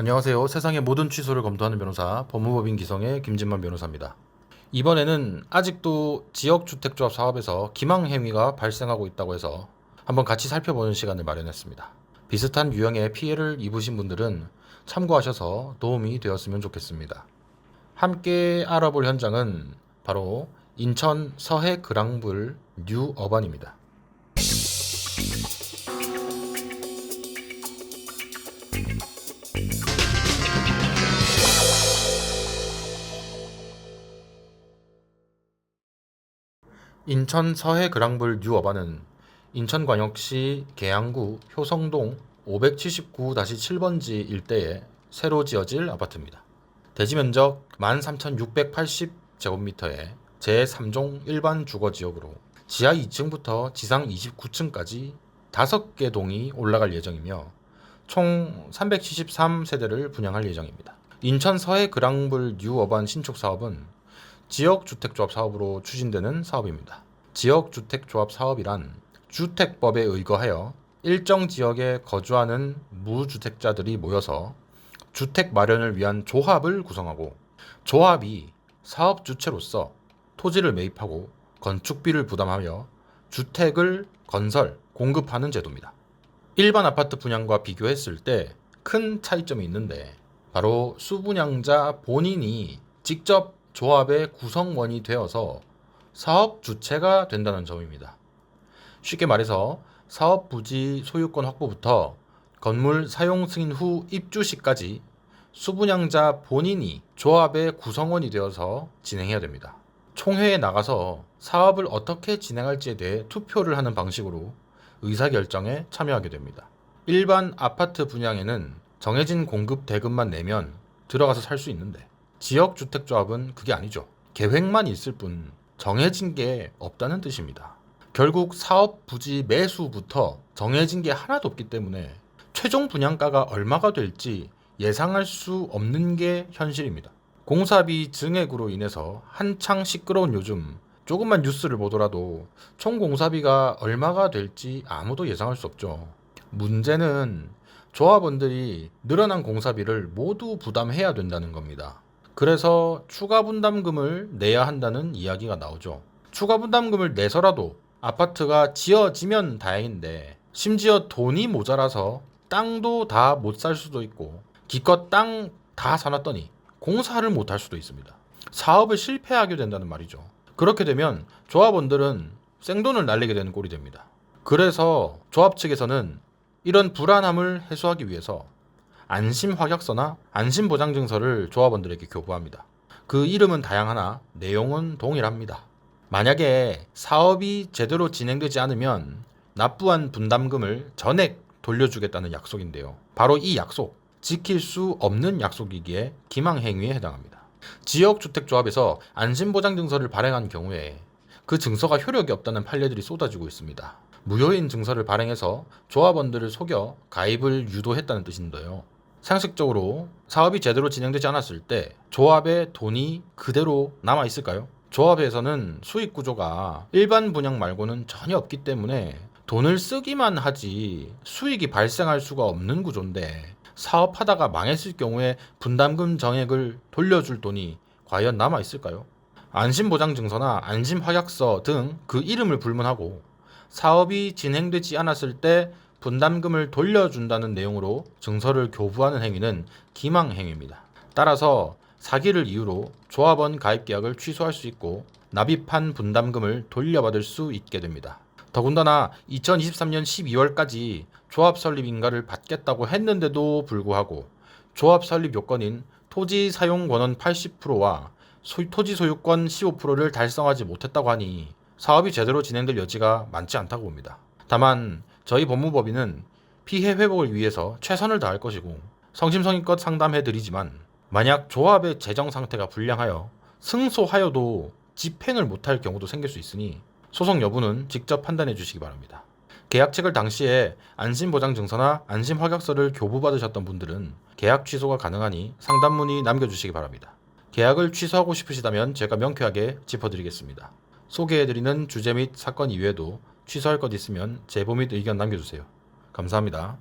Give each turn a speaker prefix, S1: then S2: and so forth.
S1: 안녕하세요. 세상의 모든 취소를 검토하는 변호사 법무법인 기성의 김진만 변호사입니다. 이번에는 아직도 지역주택조합 사업에서 기망 행위가 발생하고 있다고 해서 한번 같이 살펴보는 시간을 마련했습니다. 비슷한 유형의 피해를 입으신 분들은 참고하셔서 도움이 되었으면 좋겠습니다. 함께 알아볼 현장은 바로 인천 서해 그랑불 뉴 어반입니다. 인천 서해 그랑불 뉴 어반은 인천광역시 계양구 효성동 579-7번지 일대에 새로 지어질 아파트입니다. 대지 면적 13,680제곱미터의 제3종 일반 주거 지역으로 지하 2층부터 지상 29층까지 5개 동이 올라갈 예정이며 총 373세대를 분양할 예정입니다. 인천 서해 그랑불 뉴 어반 신축 사업은 지역 주택조합 사업으로 추진되는 사업입니다. 지역 주택조합 사업이란 주택법에 의거하여 일정 지역에 거주하는 무주택자들이 모여서 주택 마련을 위한 조합을 구성하고 조합이 사업 주체로서 토지를 매입하고 건축비를 부담하며 주택을 건설, 공급하는 제도입니다. 일반 아파트 분양과 비교했을 때 큰 차이점이 있는데 바로 수분양자 본인이 직접 조합의 구성원이 되어서 사업 주체가 된다는 점입니다. 쉽게 말해서 사업 부지 소유권 확보부터 건물 사용 승인 후 입주 시까지 수분양자 본인이 조합의 구성원이 되어서 진행해야 됩니다. 총회에 나가서 사업을 어떻게 진행할지에 대해 투표를 하는 방식으로 의사결정에 참여하게 됩니다. 일반 아파트 분양에는 정해진 공급 대금만 내면 들어가서 살 수 있는데 지역주택조합은 그게 아니죠. 계획만 있을 뿐 정해진 게 없다는 뜻입니다. 결국 사업 부지 매수부터 정해진 게 하나도 없기 때문에 최종 분양가가 얼마가 될지 예상할 수 없는 게 현실입니다. 공사비 증액으로 인해서 한창 시끄러운 요즘 조금만 뉴스를 보더라도 총 공사비가 얼마가 될지 아무도 예상할 수 없죠. 문제는 조합원들이 늘어난 공사비를 모두 부담해야 된다는 겁니다. 그래서 추가 분담금을 내야 한다는 이야기가 나오죠. 추가 분담금을 내서라도 아파트가 지어지면 다행인데 심지어 돈이 모자라서 땅도 다 못 살 수도 있고 기껏 땅 다 사놨더니 공사를 못 할 수도 있습니다. 사업을 실패하게 된다는 말이죠. 그렇게 되면 조합원들은 생돈을 날리게 되는 꼴이 됩니다. 그래서 조합 측에서는 이런 불안함을 해소하기 위해서 안심 확약서나 안심 보장 증서를 조합원들에게 교부합니다. 그 이름은 다양하나 내용은 동일합니다. 만약에 사업이 제대로 진행되지 않으면 납부한 분담금을 전액 돌려주겠다는 약속인데요. 바로 이 약속, 지킬 수 없는 약속이기에 기망행위에 해당합니다. 지역주택조합에서 안심보장증서를 발행한 경우에 그 증서가 효력이 없다는 판례들이 쏟아지고 있습니다. 무효인 증서를 발행해서 조합원들을 속여 가입을 유도했다는 뜻인데요. 상식적으로 사업이 제대로 진행되지 않았을 때 조합의 돈이 그대로 남아 있을까요? 조합에서는 수익 구조가 일반 분양 말고는 전혀 없기 때문에 돈을 쓰기만 하지 수익이 발생할 수가 없는 구조인데 사업하다가 망했을 경우에 분담금 정액을 돌려줄 돈이 과연 남아 있을까요? 안심보장증서나 안심화약서 등 그 이름을 불문하고 사업이 진행되지 않았을 때 분담금을 돌려준다는 내용으로 증서를 교부하는 행위는 기망 행위입니다. 따라서 사기를 이유로 조합원 가입 계약을 취소할 수 있고 납입한 분담금을 돌려받을 수 있게 됩니다. 더군다나 2023년 12월까지 조합 설립 인가를 받겠다고 했는데도 불구하고 조합 설립 요건인 토지 사용 권원 80%와 소, 토지 소유권 15%를 달성하지 못했다고 하니 사업이 제대로 진행될 여지가 많지 않다고 봅니다. 다만 저희 법무법인은 피해 회복을 위해서 최선을 다할 것이고 성심성의껏 상담해 드리지만 만약 조합의 재정 상태가 불량하여 승소하여도 집행을 못할 경우도 생길 수 있으니 소송 여부는 직접 판단해 주시기 바랍니다. 계약 체결 당시에 안심보장증서나 안심허약서를 교부받으셨던 분들은 계약 취소가 가능하니 상담 문의 남겨주시기 바랍니다. 계약을 취소하고 싶으시다면 제가 명쾌하게 짚어드리겠습니다. 소개해드리는 주제 및 사건 이외에도 취소할 것 있으면 제보 및 의견 남겨주세요. 감사합니다.